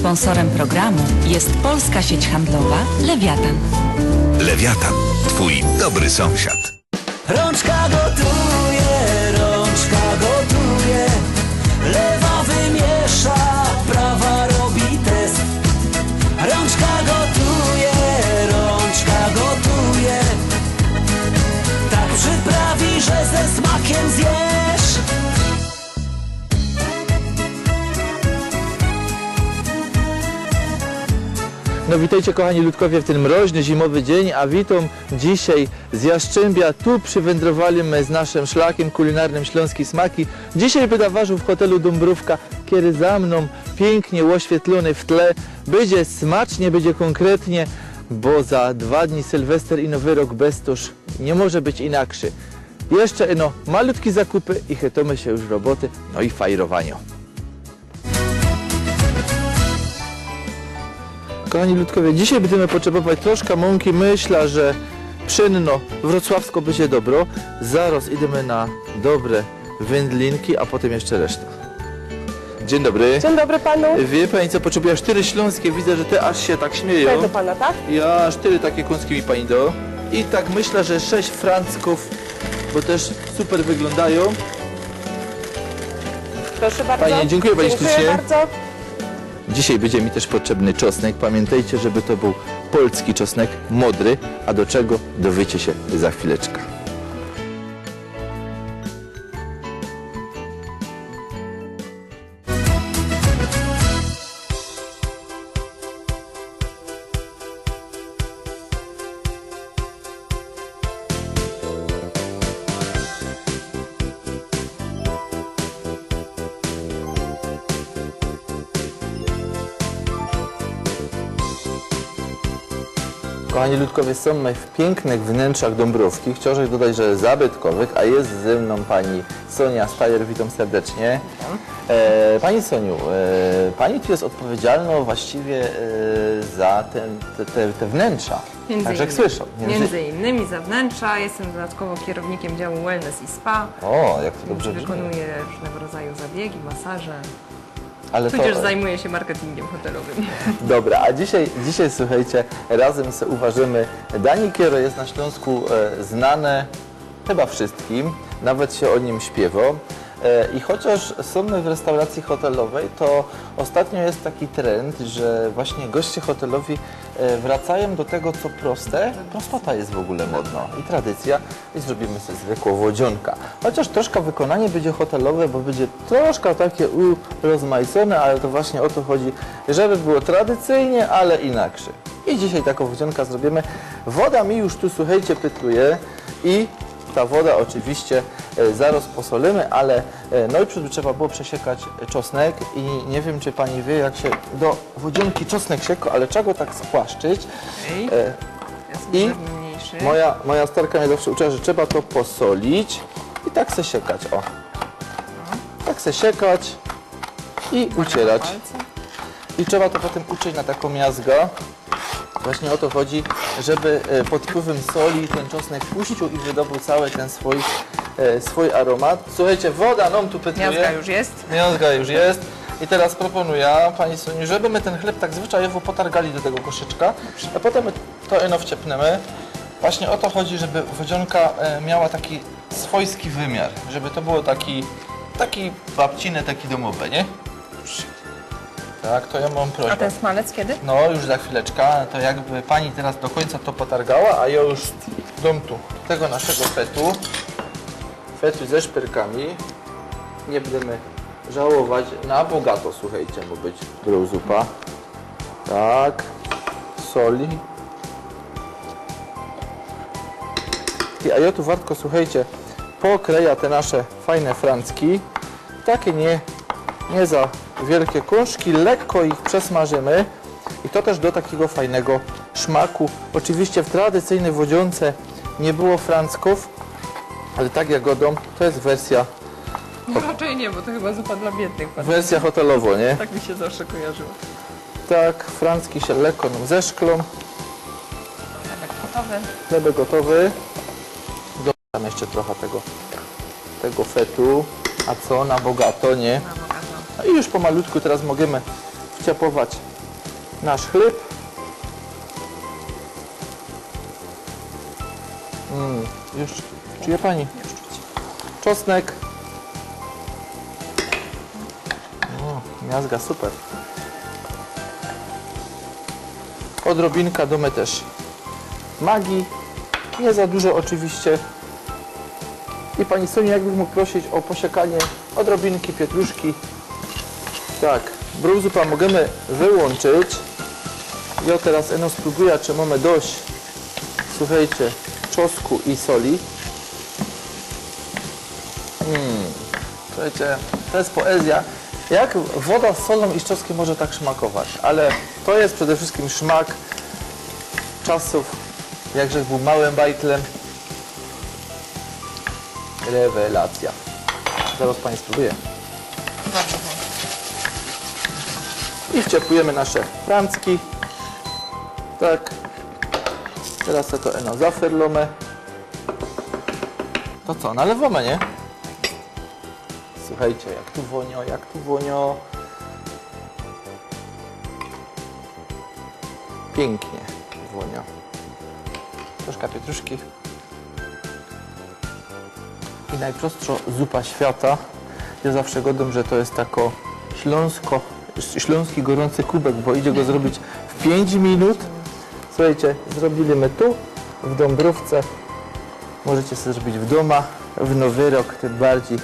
Sponsorem programu jest polska sieć handlowa Lewiatan. Lewiatan, twój dobry sąsiad. Rączka gotuje, rączka gotuje, No witajcie kochani ludkowie w ten mroźny, zimowy dzień, a witam dzisiaj z Jaszczębia. Tu przywędrowaliśmy z naszym szlakiem kulinarnym Śląski Smaki. Dzisiaj będę ważył w hotelu Dąbrówka, kiedy za mną pięknie oświetlony w tle. Będzie smacznie, będzie konkretnie, bo za dwa dni Sylwester i Nowy Rok Bestuż nie może być inakszy. Jeszcze no malutkie zakupy i chytamy się już roboty, no i fajrowanie. Kochani ludkowie, dzisiaj będziemy potrzebować troszkę mąki. Myślę, że pszynno wrocławsko będzie dobro. Zaraz idziemy na dobre wędlinki, a potem jeszcze reszta. Dzień dobry. Dzień dobry panu. Wie pani co, potrzebuję cztery śląskie. Widzę, że te aż się tak śmieją. Tutaj do pana, tak? Ja cztery takie kąski mi pani do. I tak myślę, że sześć francków, bo też super wyglądają. Proszę bardzo. Fajnie, dziękuję pani Dziękuję ślicznie. bardzo. Dzisiaj będzie mi też potrzebny czosnek. Pamiętajcie, żeby to był polski czosnek, modry, a do czego dowiecie się za chwileczkę. Są my w pięknych wnętrzach Dąbrówki. Chciałbym dodać, że zabytkowych, a jest ze mną pani Sonia Stajer, witam serdecznie. E, pani Soniu, e, pani tu jest odpowiedzialna właściwie e, za ten, te, te, te wnętrza. Między Także jak słyszą. Między innymi za wnętrza. Jestem dodatkowo kierownikiem działu Wellness i Spa. O, jak to dobrze. Wykonuję różnego rodzaju zabiegi, masaże. Ale to, Tudzież zajmuję się marketingiem hotelowym. Dobra, a dzisiaj, dzisiaj słuchajcie, razem sobie uważymy danie, które jest na Śląsku e, znane chyba wszystkim, nawet się o nim śpiewa. E, I chociaż są my w restauracji hotelowej, to ostatnio jest taki trend, że właśnie goście hotelowi e, wracają do tego, co proste. Prostota jest w ogóle modna i tradycja i zrobimy sobie zwykłą wodzionka. Chociaż troszkę wykonanie będzie hotelowe, bo będzie troszkę takie urozmaicone, ale to właśnie o to chodzi, żeby było tradycyjnie, ale inaczej. I dzisiaj taką wodzionka zrobimy. Woda mi już tu, słuchajcie, pytluje i ta woda oczywiście e, zaraz posolimy, ale e, najpierw trzeba było przesiekać czosnek i nie wiem, czy pani wie, jak się do wodzionki czosnek sieko, ale czego tak spłaszczyć? Okej. E, I. Moja, moja starka mnie zawsze uczyła, że trzeba to posolić i tak se siekać, o. Tak se siekać i ucierać. I trzeba to potem uczyć na taką miazgę. Właśnie o to chodzi, żeby e, pod wpływem soli ten czosnek puścił i wydobył cały ten swój, e, swój aromat. Słuchajcie, woda nam tu pytuje. Miazga już jest. Miazga już jest. I teraz proponuję Pani Soniu, żeby my ten chleb tak zwyczajowo potargali do tego koszyczka, a potem to eno wciepnemy. Właśnie o to chodzi, żeby wodzionka e, miała taki swojski wymiar, żeby to było taki, taki babciny, taki domowy, nie? Tak, to ja mam prośbę. A ten smalec kiedy? No, już za chwileczkę, to jakby pani teraz do końca to potargała, a ja już dam tu tego naszego fetu, fetu ze szpyrkami. Nie będziemy żałować, na bogato, słuchajcie, mu być brał zupa. Tak, soli. I, a ja tu wartko, słuchajcie, pokleja te nasze fajne francki, takie nie, nie za wielkie kążki, lekko ich przesmażymy i to też do takiego fajnego szmaku. Oczywiście w tradycyjnej wodzionce nie było francków, ale tak jak godą, to jest wersja, No raczej nie, bo to chyba zupa dla biednych. wersja hotelowo, nie? Tak mi się zawsze kojarzyło. Tak, francki się lekko nam zeszklą, Tak gotowy. chlebek gotowy. Dodam jeszcze trochę tego, tego fetu, a co na bogato, nie? No i już pomalutku teraz możemy wciapować nasz chleb. Mm, już czuje Pani? Czosnek. O, miazga, super. Odrobinka domy też magii. Nie za dużo oczywiście. I Pani Sonia, jakbym mógł prosić o posiekanie odrobinki pietruszki. Tak, brązupa możemy wyłączyć. Ja teraz eno spróbuję, czy mamy dość, słuchajcie, czosnku i soli. Mm, słuchajcie, to jest poezja. Jak woda z solą i czosnkiem może tak szmakować? Ale to jest przede wszystkim szmak czasów, jak Grzech był małym bajtlem. Rewelacja. Zaraz Pani spróbuję. I wciepujemy nasze francki. Tak. Teraz to eno zaferlome. To co, nalewamy, nie? Słuchajcie, jak tu wonio, jak tu wonio. Pięknie wonio. Troszkę pietruszki. I najprostsza zupa świata. Ja zawsze godam, że to jest tako śląsko, śląski gorący kubek, bo idzie go zrobić w 5 minut. Słuchajcie, zrobili my tu, w Dąbrówce. Możecie sobie zrobić w doma, w nowy rok, tym bardziej,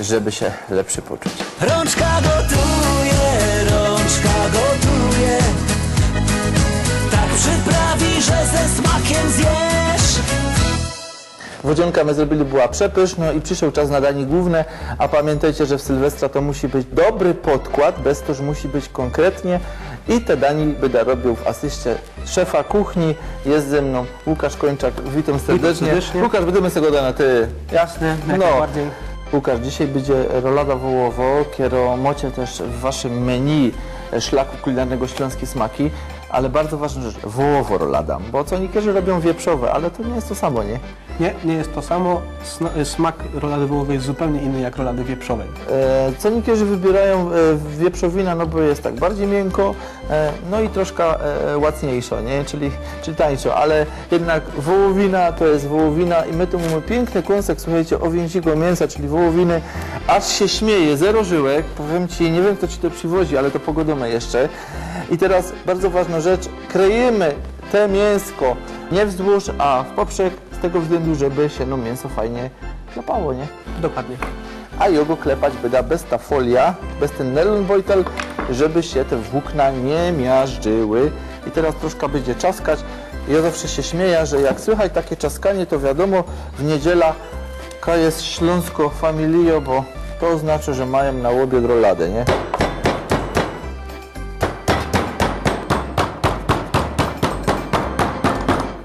żeby się lepszy poczuć. Rączka gotuje, rączka gotuje Tak przyprawi, że ze smakiem zjesz Wodzionka my zrobili była przepyszna i przyszedł czas na danie główne, a pamiętajcie, że w Sylwestra to musi być dobry podkład, bez to, że musi być konkretnie i te dani będę robił w asyście szefa kuchni, jest ze mną Łukasz Kończak, witam serdecznie. serdecznie. Łukasz, będziemy z tego dana ty. Jasne, jak No. najbardziej. Łukasz, dzisiaj będzie rolada wołowo, kiero mocie też w waszym menu szlaku kulinarnego Śląskie Smaki, ale bardzo ważna rzecz, wołowo rolada, bo co niektórzy robią wieprzowe, ale to nie jest to samo, nie? Nie, nie jest to samo. Sna- Smak rolady wołowej jest zupełnie inny jak rolady wieprzowej. E, Co niektórzy wybierają e, wieprzowina, no bo jest tak bardziej miękko, e, no i troszkę e, łacniejszo, nie? Czyli, czyli tańszo, ale jednak wołowina to jest wołowina i my tu mamy piękny kąsek, słuchajcie, owięziego mięsa, czyli wołowiny, aż się śmieje, zero żyłek, powiem Ci, nie wiem kto Ci to przywozi, ale to pogodomy jeszcze. I teraz bardzo ważna rzecz, krejemy te mięsko nie wzdłuż, a w poprzek, z tego względu, żeby się no mięso fajnie klapało, nie? Dokładnie. a jego klepać byda bez ta folia, bez ten nylon bojtel, żeby się te włókna nie miażdżyły. I teraz troszkę będzie czaskać. Ja zawsze się śmieję, że jak słychać takie czaskanie, to wiadomo, w niedziela ka jest śląsko familio, bo to oznacza, że mają na łobie droladę, nie?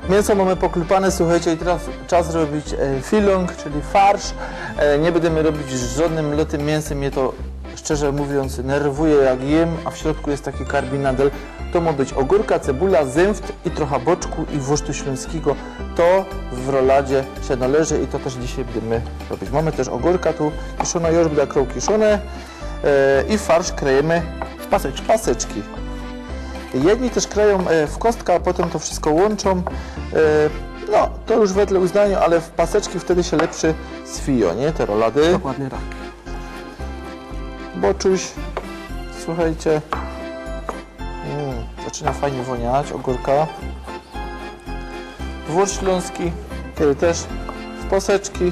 Mięso mamy poklupane, słuchajcie, i teraz czas robić e, filong, czyli farsz. E, nie będziemy robić z żadnym lotym mięsem, mnie to szczerze mówiąc nerwuje jak jem, a w środku jest taki karbinadel. To ma być ogórka, cebula, zęft i trochę boczku i włosztu śląskiego. To w roladzie się należy i to też dzisiaj będziemy robić. Mamy też ogórka tu kiszone, już będę krął kiszone e, i farsz krejemy w paseczki. paseczki. Jedni też krają e, w kostkę, a potem to wszystko łączą. E, No, to już wedle uznania, ale w paseczki wtedy się lepszy swijo, nie? Te rolady. Dokładnie tak. Boczuś, słuchajcie, mm, zaczyna fajnie woniać, ogórka. Wór śląski, kiedy też w poseczki.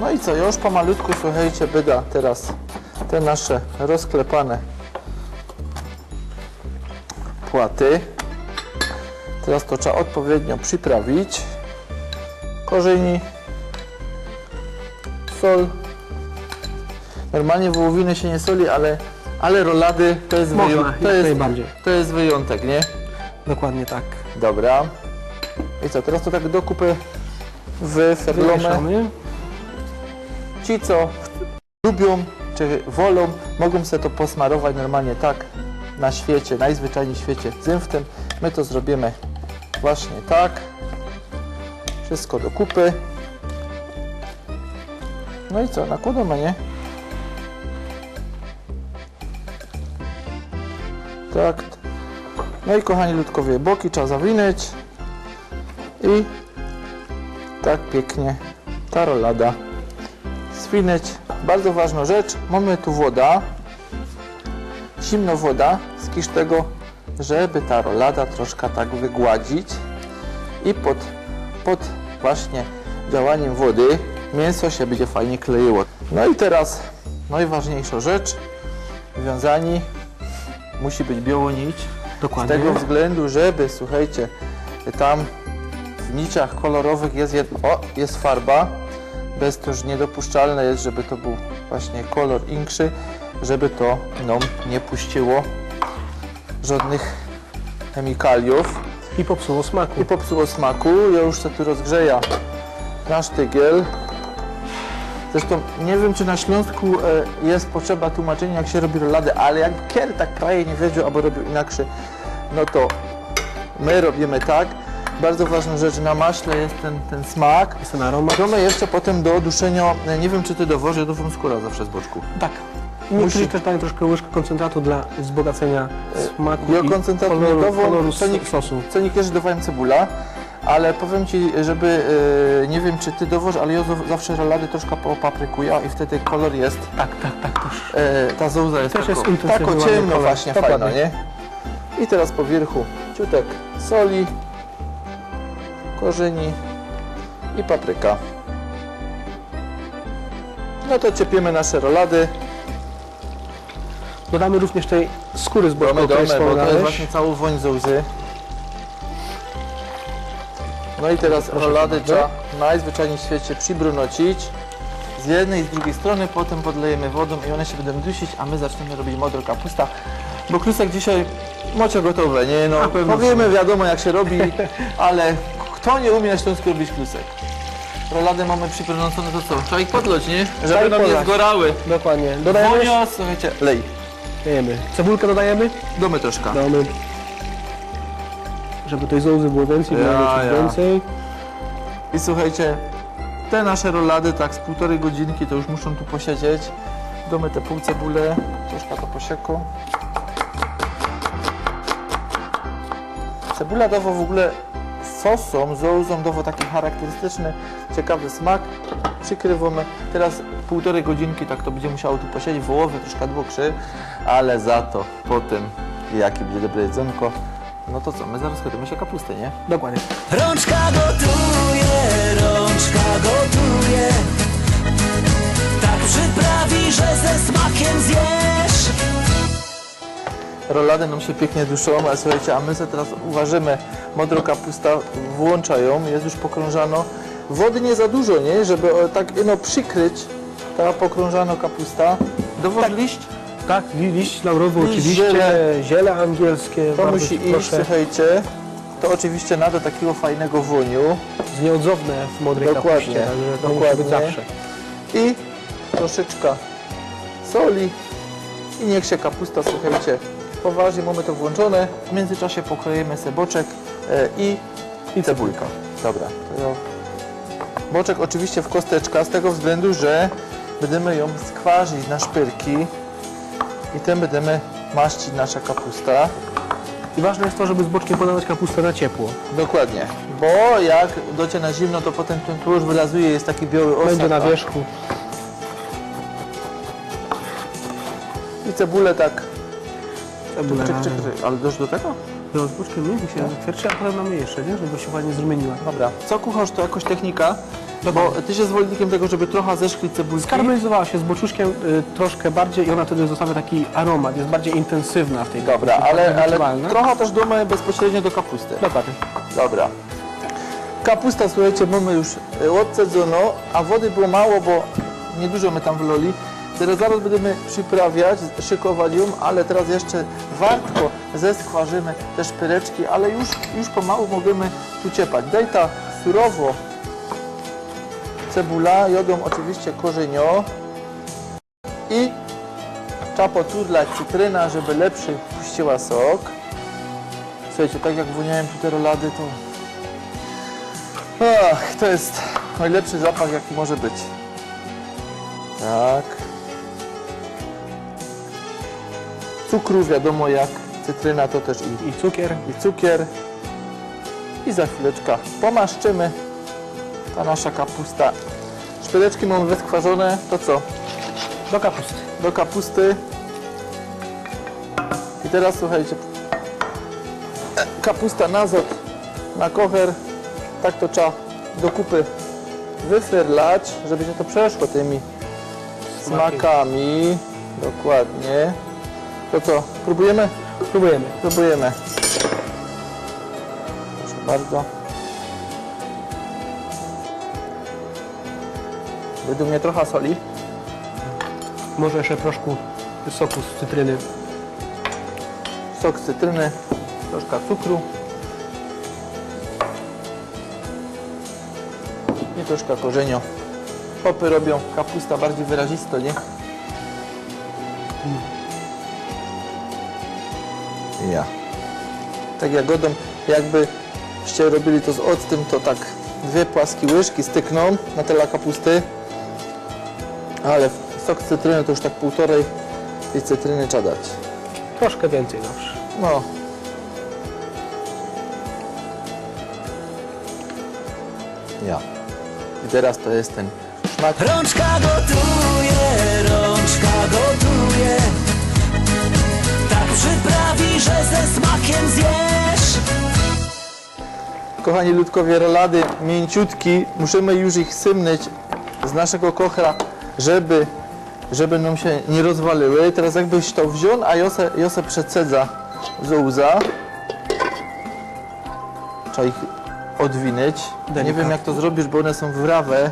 No i co, już pomalutku, słuchajcie, byda teraz te nasze rozklepane płaty. Teraz to trzeba odpowiednio przyprawić. Korzeni, sol. Normalnie wołowiny się nie soli, ale, ale rolady to jest, Można, wyją- to jest, to jest wyjątek, nie? Dokładnie tak. Dobra. I co, teraz to tak do kupy wyferlome. Wymieszamy. Ci, co lubią czy wolą, mogą sobie to posmarować normalnie tak na świecie, najzwyczajniej w świecie zęftem. My to zrobimy Właśnie tak. Wszystko do kupy. No i co, nakładamy, nie? Tak. No i kochani ludkowie, boki trzeba zawinąć. I tak pięknie. Ta rolada. Zwinąć. Bardzo ważna rzecz, mamy tu woda, zimno woda. Z kisztego, żeby ta rolada troszkę tak wygładzić. I pod, pod właśnie działaniem wody mięso się będzie fajnie kleiło. No i teraz najważniejsza rzecz, wiązani. Musi być biała nić, z Dokładnie. tego względu, żeby, słuchajcie, tam w niciach kolorowych jest, jed... o, jest farba, bez to już niedopuszczalne jest, żeby to był właśnie kolor inkszy, żeby to nam nie puściło żadnych chemikaliów I popsuło smaku. i popsuło smaku. Ja już sobie tu rozgrzeję nasz tygiel. Zresztą nie wiem, czy na Śląsku e, jest potrzeba tłumaczenia, jak się robi rolady, ale jak kier tak kraje nie wiedział, albo robił inaczej, no to my robimy tak. Bardzo ważna rzecz, na maśle jest ten, ten smak. Jest ten aromat. Mamy jeszcze potem do duszenia, e, nie wiem czy ty dowożę, do skóra zawsze z boczku. Tak. I Niektórzy Musi- też dają troszkę łyżkę koncentratu dla wzbogacenia smaku Ja i koloru, dową, koloru nie- sosu. Co niektórzy dowają cebula, ale powiem Ci, żeby, e, nie wiem czy Ty dowoż, ale ja zaw- zawsze rolady troszkę popaprykuję i wtedy kolor jest, Tak, tak, tak. Też. e, ta zouza jest Też jest ładny ciemno właśnie, fajna, nie? I teraz po wierzchu ciutek soli, korzeni i papryka. No to ciepiemy nasze rolady. Dodamy również tej skóry z boku, bo to jest właśnie całą woń z łzy. No i teraz rolady trzeba najzwyczajniej w świecie przybrunocić. Z jednej i z drugiej strony, potem podlejemy wodą i one się będą dusić, a my zaczniemy robić modro kapusta. Bo klusek dzisiaj macie gotowe, nie? No, powiemy, wiadomo jak się robi, ale kto nie umie na Śląsku robić klusek? Rolady mamy przybrunocone, to co? Trzeba ich podlać, nie? Żeby nam nie podlać. zgorały. Dokładnie. Dodajemy? Wonia, słuchajcie, lej. Dajemy. Cebulkę dodajemy? Domy troszkę. Damy. Żeby tej zołzy było więcej, Ja, ja, ja. więcej. I słuchajcie, te nasze rolady tak z półtorej godzinki to już muszą tu posiedzieć. Domy te pół cebulę, troszkę to posieku. Cebula dawa w ogóle sosom, zołzom dawa taki charakterystyczny, ciekawy smak. Przykrywamy. Teraz półtorej godzinki tak to będzie musiało tu posiedzieć. Wołowy troszkę dwokrzy, ale za to potem jakie będzie dobre jedzonko. No to co, my zaraz chodimy się kapustę, nie? Dokładnie. Rączka gotuje, rączka gotuje Tak przyprawi, że ze smakiem zjesz Rolady nam się pięknie duszą, ale słuchajcie, a my sobie teraz uważymy, modro kapusta włączają, jest już pokrążano. Wody nie za dużo, nie? Żeby o, tak no, przykryć ta pokrążana kapusta. Dowoż liść, Tak, li- liść laurowy Liść, oczywiście, ziele. ziele, angielskie, to musi iść, proszę, słuchajcie. To oczywiście nada takiego fajnego woniu. nieodzowne w modrej Dokładnie, kapuście, także to dokładnie. zawsze. I troszeczkę soli. I niech się kapusta, słuchajcie, poważnie mamy to włączone. W międzyczasie pokroimy sobie boczek e, i, i cebulka. Dobra. Boczek oczywiście w kosteczka z tego względu, że będziemy ją skwarzyć na szpyrki i tym będziemy maścić nasza kapusta. I ważne jest to, żeby z boczkiem podawać kapustę na ciepło. Dokładnie, bo jak docie na zimno, to potem ten tłuszcz wylazuje, jest taki biały osad. Będzie na wierzchu. I cebulę tak, Cebulę ale dość do tego? No, boczkiem nie, niech się kwierczy, a potem mamy jeszcze, nie? Żeby się ładnie zrumieniła. Dobra. Co kucharz to jakoś technika, bo ty się zwolennikiem tego, żeby trochę zeszklić cebulki. Skaramelizowała się z boczuszkiem y, troszkę bardziej i ona wtedy zostawia taki aromat, jest bardziej intensywna w tej Dobra, ale, ale trochę też damy bezpośrednio do kapusty. Dokładnie. Dobra. Kapusta, słuchajcie, mamy już e, odcedzono, a wody było mało, bo niedużo my tam wloli. Teraz zaraz będziemy przyprawiać, szykować ją, ale teraz jeszcze wartko zeskwarzymy te szpyreczki, ale już, już pomału możemy tu ciepać. Daj ta surowo cebula, jodą oczywiście korzenio i trzeba poturlać cytryna, żeby lepszy puściła sok. Słuchajcie, tak jak woniałem tu te rolady, to Ach, to jest najlepszy zapach, jaki może być. Tak. Cukru wiadomo jak, cytryna to też i, I cukier. i cukier. I za chwileczkę pomaszczymy. Ta nasza kapusta. Szpileczki mamy wyskwarzone, to co? Do kapusty. do kapusty. I teraz słuchajcie, kapusta na zot, na kocher, tak to trzeba do kupy wyferlać, żeby się to przeszło tymi smakami. Dokładnie. To co, próbujemy? Próbujemy. Próbujemy. Proszę bardzo. Według mnie trochę soli. Może jeszcze troszkę soku z cytryny. sok z cytryny, troszkę cukru i troszkę korzenio. Hopy robią kapusta bardziej wyrazisto, nie? Ja. Tak jagodą, jakbyście robili to z octem, to tak dwie płaskie łyżki stykną na tyle kapusty, ale sok cytryny to już tak półtorej tej cytryny trzeba dać. Troszkę więcej zawsze. No. Ja. I teraz to jest ten szmak. Rączka gotuje, rączka gotuje że ze smakiem zjesz Kochani ludkowie, rolady mięciutki. Musimy już ich symnąć z naszego kochra, żeby, żeby nam się nie rozwaliły. Teraz jakbyś to wziął, a Jose, Jose przecedza z łza. Trzeba ich odwinąć. Nie wiem jak to zrobisz, bo one są wrawe.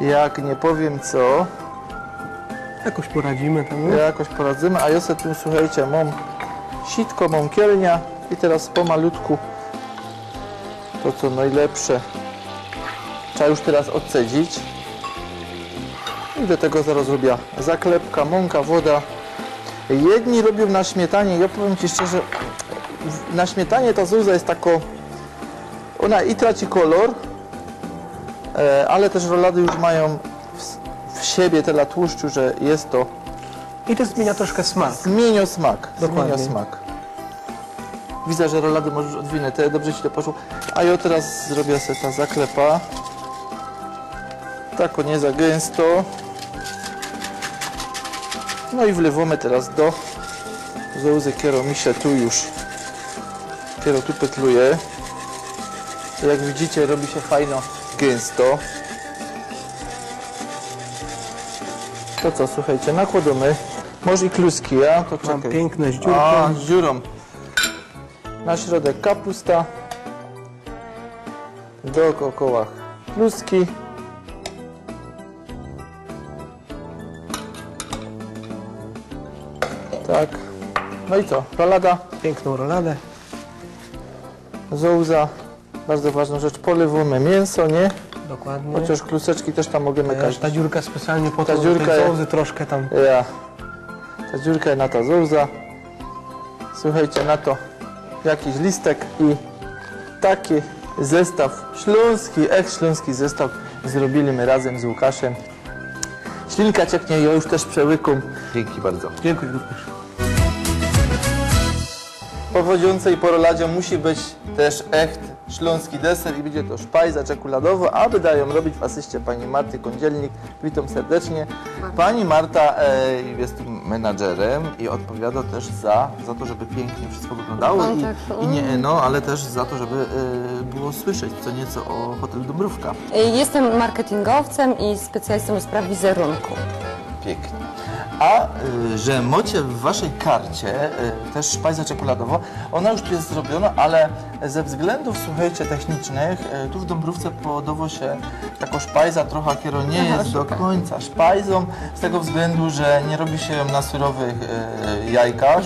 Jak nie powiem co. Jakoś poradzimy tam. Ja jakoś poradzimy, a sobie tu, słuchajcie, mam sitko, mam kielnia i teraz pomalutku to co najlepsze. Trzeba już teraz odcedzić. I do tego zaraz robię zaklepka, mąka, woda. Jedni robią na śmietanie, ja powiem Ci szczerze na śmietanie ta zuza jest tako ona i traci kolor e, ale też rolady już mają w siebie tyle tłuszczu, że jest to I to zmienia troszkę smak. Zmienią smak. Dokładnie. Zmienia smak. Widzę, że rolady możesz odwinąć, to dobrze Ci to poszło. A ja teraz zrobię sobie ta zaklepa. Tak, nie za gęsto. No i wlewamy teraz do zołzy kiero mi się tu już kiero tu petluje. Jak widzicie robi się fajno gęsto. To co, słuchajcie, nakładamy. Może i kluski, ja? To Mam czekaj. piękne z dziurką. A, z dziurą. Na środek kapusta. Dookoła kluski. Tak. No i co? Rolada, Piękną roladę. zołza. Bardzo ważna rzecz. Polewamy mięso, nie? Dokładnie. Chociaż kluseczki też tam Też kaść. ta dziurka specjalnie po Ta to, dziurka tej jest- sołzy troszkę tam. Ja. Ta dziurka na ta zołza. Słuchajcie, na to jakiś listek i taki zestaw śląski, eks-śląski zestaw zrobiliśmy razem z Łukaszem. Ślinka cieknie, ja już też przełykam. Dzięki bardzo. Dziękuję również. Po wodziącej po roladzie musi być też echt śląski deser i będzie to szpajza czekoladowa, a wydają robić w asyście pani Marty Kądzielnik. Witam serdecznie. Pani Marta e, jest tu menadżerem i odpowiada też za, za to, żeby pięknie wszystko wyglądało i, i nie no, ale też za to, żeby e, było słyszeć co nieco o hotelu Dąbrówka. Jestem marketingowcem i specjalistą do spraw wizerunku. Pięknie. A y, że macie w waszej karcie y, też szpajzę czekoladową, ona już tu jest zrobiona, ale ze względów, słuchajcie, technicznych, y, tu w Dąbrówce podało się jako szpajza trochę, kiero nie jest do końca szpajzą, z tego względu, że nie robi się ją na surowych y, jajkach.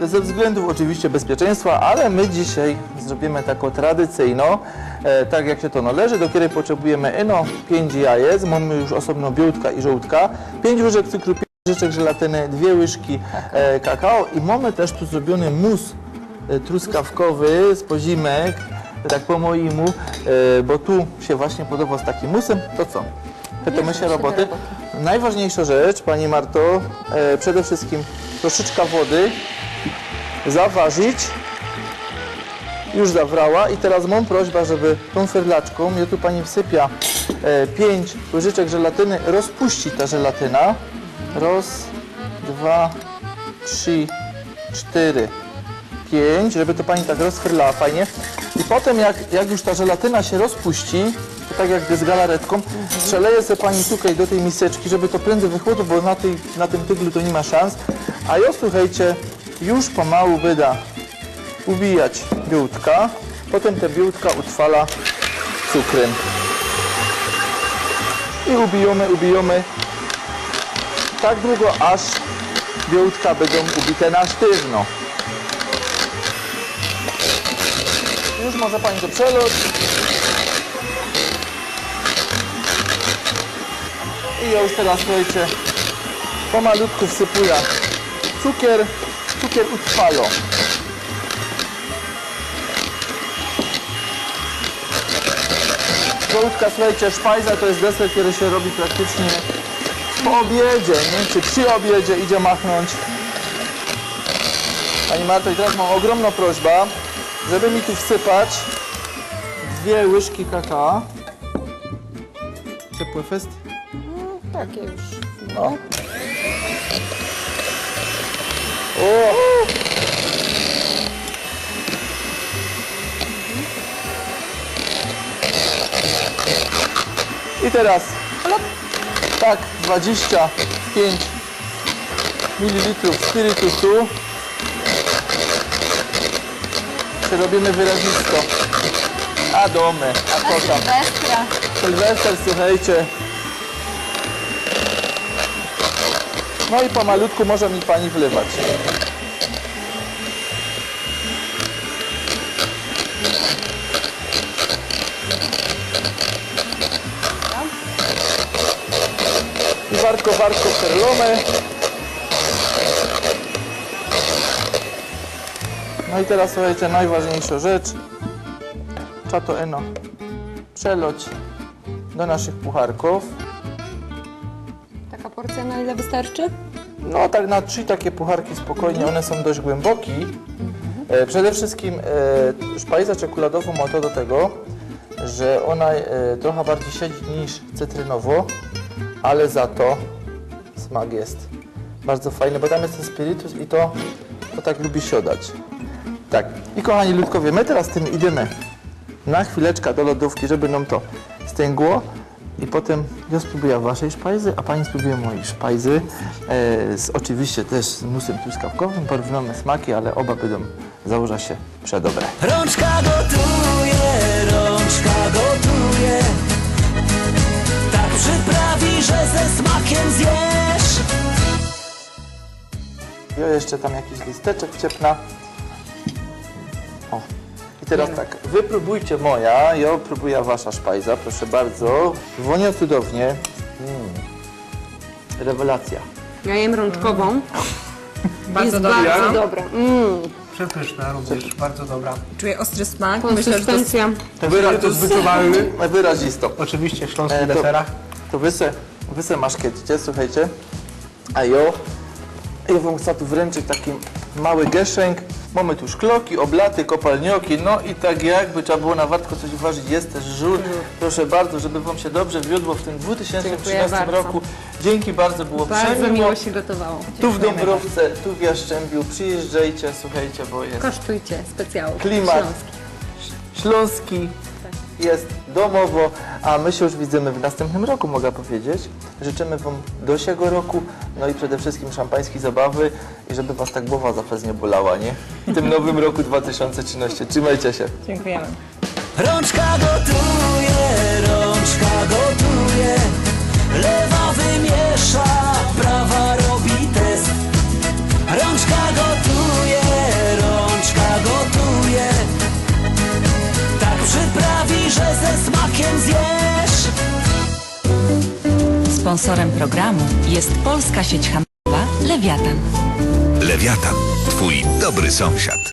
Ze względów oczywiście bezpieczeństwa, ale my dzisiaj zrobimy taką tradycyjną, e, tak jak się to należy, do której potrzebujemy eno 5 jajec, mamy już osobno białka i żołtka, 5 łyżek cukru, 5 łyżek żelatyny, 2 łyżki e, kakao i mamy też tu zrobiony mus e, truskawkowy z pozimek, tak po mojemu, e, bo tu się właśnie podoba z takim musem, to co? Pytamy się roboty. Najważniejsza rzecz, Pani Marto, e, przede wszystkim troszeczkę wody, zaważyć, już zawrała i teraz mam prośbę, żeby tą ferlaczką, ja tu Pani wsypia 5 łyżeczek żelatyny, rozpuści ta żelatyna. Raz, dwa, trzy, cztery, pięć, żeby to Pani tak rozchwylała fajnie. I potem jak, jak już ta żelatyna się rozpuści, to tak jak z galaretką, przeleje sobie Pani tutaj do tej miseczki, żeby to prędzej wychłodło, bo na, tej, na tym tyglu to nie ma szans. A ja słuchajcie, już pomału wyda ubijać białka, potem te białka utrwala cukrem. I ubijamy, ubijamy tak długo, aż białka będą ubite na sztywno. Już może Pani to przelot. I ja już teraz, słuchajcie, pomalutku wsypuję cukier. Cukier utrwala. Żołądka, słuchajcie, szpajza to jest deser, który się robi praktycznie po obiedzie, nie? Czy przy obiedzie idzie machnąć. Pani Marto, i teraz mam ogromną prośbę, żeby mi tu wsypać dwie łyżki kakao. Ciepły fest? Takie już. No. O! I teraz tak 25 ml spirytusu przerobimy wyrazisto. A domy, a co tam? Sylwester, słuchajcie. No i pomalutku może mi pani wlewać. I warko, warko perlome. No i teraz słuchajcie, najważniejsza rzecz. Trzeba to eno przeloć do naszych pucharków. Taka porcja na ile wystarczy? No tak na trzy takie pucharki spokojnie, one są dość głęboki. E, przede wszystkim e, czekoladowa ma to do tego, że ona e, trochę bardziej siedzi niż cytrynowo, ale za to smak jest bardzo fajny, bo tam jest ten spirytus i to, to tak lubi siodać. Tak. I kochani ludkowie, my teraz tym idziemy na chwileczkę do lodówki, żeby nam to stęgło. I potem ja spróbuję waszej szpajzy, a pani spróbuje mojej szpajzy. E, z, oczywiście też z musem truskawkowym, porównamy smaki, ale oba będą, założa się, przedobre. Rączka gotuje, rączka że ze smakiem zjesz Ja jeszcze tam jakiś listeczek wciepna. O. I teraz tak, wy próbujcie moja, ja próbuję wasza szpajza, proszę bardzo. Wonia cudownie. Mm. Rewelacja. Ja jem rączkową. Bardzo jest dobra. bardzo dobra. Mm. Przepyszna również, bardzo dobra. Czuję ostry smak. Myślę, że to jest Konsystencja. Ten Wyra- spirytus wyczuwalny. Wyrazisto. Oczywiście w śląskich E, to- deserach. To wy se, wy se maszkiecie, słuchajcie. A jo, ja wam chcę tu wręczyć taki mały geszenk. Mamy tu szkloki, oblaty, kopalnioki, no i tak jakby trzeba było na wartko coś uważać, jest też żur. Proszę bardzo, żeby wam się dobrze wiodło w tym 2013 Dziękuję bardzo. roku. Dzięki bardzo, było bardzo przemiło. miło się gotowało. Tu w Dąbrowce, tu w Jaszczębiu, przyjeżdżajcie, słuchajcie, bo jest Kosztujcie specjału. Klimat. Śląski. śląski, jest domowo, a my się już widzimy w następnym roku, mogę powiedzieć. Życzymy Wam dosiego roku, no i przede wszystkim szampańskiej zabawy i żeby Was tak głowa zapewne nie bolała, nie? W tym nowym roku 2013. Trzymajcie się. Dziękujemy. Rączka gotuje, rączka gotuje Lewa wymiesza, ze smakiem zjesz Sponsorem programu jest polska sieć handlowa Lewiatan. Lewiatan. Twój dobry sąsiad.